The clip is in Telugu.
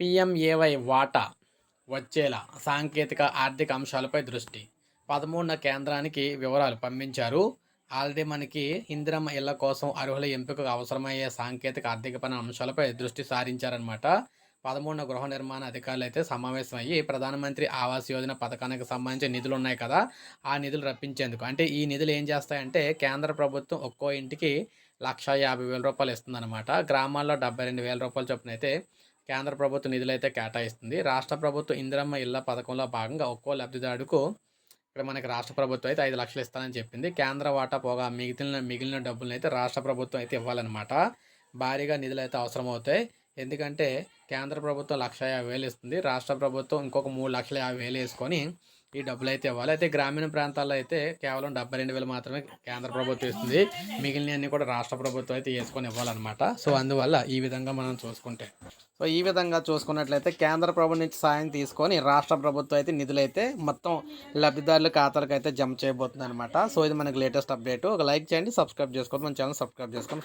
పిఎంఏవై వాటా వచ్చేలా సాంకేతిక ఆర్థిక అంశాలపై దృష్టి. పదమూడున కేంద్రానికి వివరాలు పంపించారు. ఆల్రెడీ మనకి ఇందిరమ్మ ఇళ్ళ కోసం అర్హుల ఎంపికకు అవసరమయ్యే సాంకేతిక ఆర్థిక పని అంశాలపై దృష్టి సారించారనమాట పదమూడున గృహ నిర్మాణ అధికారులు అయితే సమావేశమయ్యి ప్రధానమంత్రి ఆవాస్ యోజన పథకానికి సంబంధించి నిధులు ఉన్నాయి కదా ఆ నిధులు రప్పించేందుకు. అంటే ఈ నిధులు ఏం చేస్తాయంటే కేంద్ర ప్రభుత్వం ఒక్కో ఇంటికి లక్ష యాభై వేల రూపాయలు ఇస్తుందన్నమాట. గ్రామాల్లో డెబ్బై రెండు వేల రూపాయలు చొప్పున అయితే కేంద్ర ప్రభుత్వం నిధులైతే కేటాయిస్తుంది. రాష్ట్ర ప్రభుత్వం ఇందిరమ్మ ఇళ్ళ పథకంలో భాగంగా ఒక్కో లబ్ధిదారుకు ఇక్కడ మనకి రాష్ట్ర ప్రభుత్వం అయితే ఐదు లక్షలు ఇస్తానని చెప్పింది. కేంద్ర వాటా పోగా మిగిలిన మిగిలిన డబ్బులను అయితే రాష్ట్ర ప్రభుత్వం అయితే ఇవ్వాలన్నమాట. భారీగా నిధులు అయితే అవసరం అవుతాయి ఎందుకంటే కేంద్ర ప్రభుత్వం లక్ష యాభై వేలు ఇస్తుంది. రాష్ట్ర ప్రభుత్వం ఇంకొక మూడు లక్షల యాభై వేలు వేసుకొని ఈ డబ్బులు అయితే ఇవ్వాలి. అయితే గ్రామీణ ప్రాంతాల్లో అయితే కేవలం డెబ్బై రెండు వేలు మాత్రమే కేంద్ర ప్రభుత్వం ఇస్తుంది. మిగిలినవన్నీ కూడా రాష్ట్ర ప్రభుత్వం అయితే వేసుకొని ఇవ్వాలన్నమాట. సో అందువల్ల ఈ విధంగా మనం చూసుకుంటే. సో ఈ విధంగా చూసుకున్నట్లయితే కేంద్ర ప్రభుత్వం నుంచి సాయం తీసుకొని రాష్ట్ర ప్రభుత్వం అయితే నిధులు అయితే మొత్తం లబ్ధిదారుల ఖాతాలకు అయితే జమ చేయబోతుంది అనమాట సో ఇది మనకి లేటెస్ట్ అప్డేట్. ఒక లైక్ చేయండి సబ్స్క్రైబ్ చేసుకోండి. మన ఛానల్ సబ్స్క్రైబ్ చేసుకొని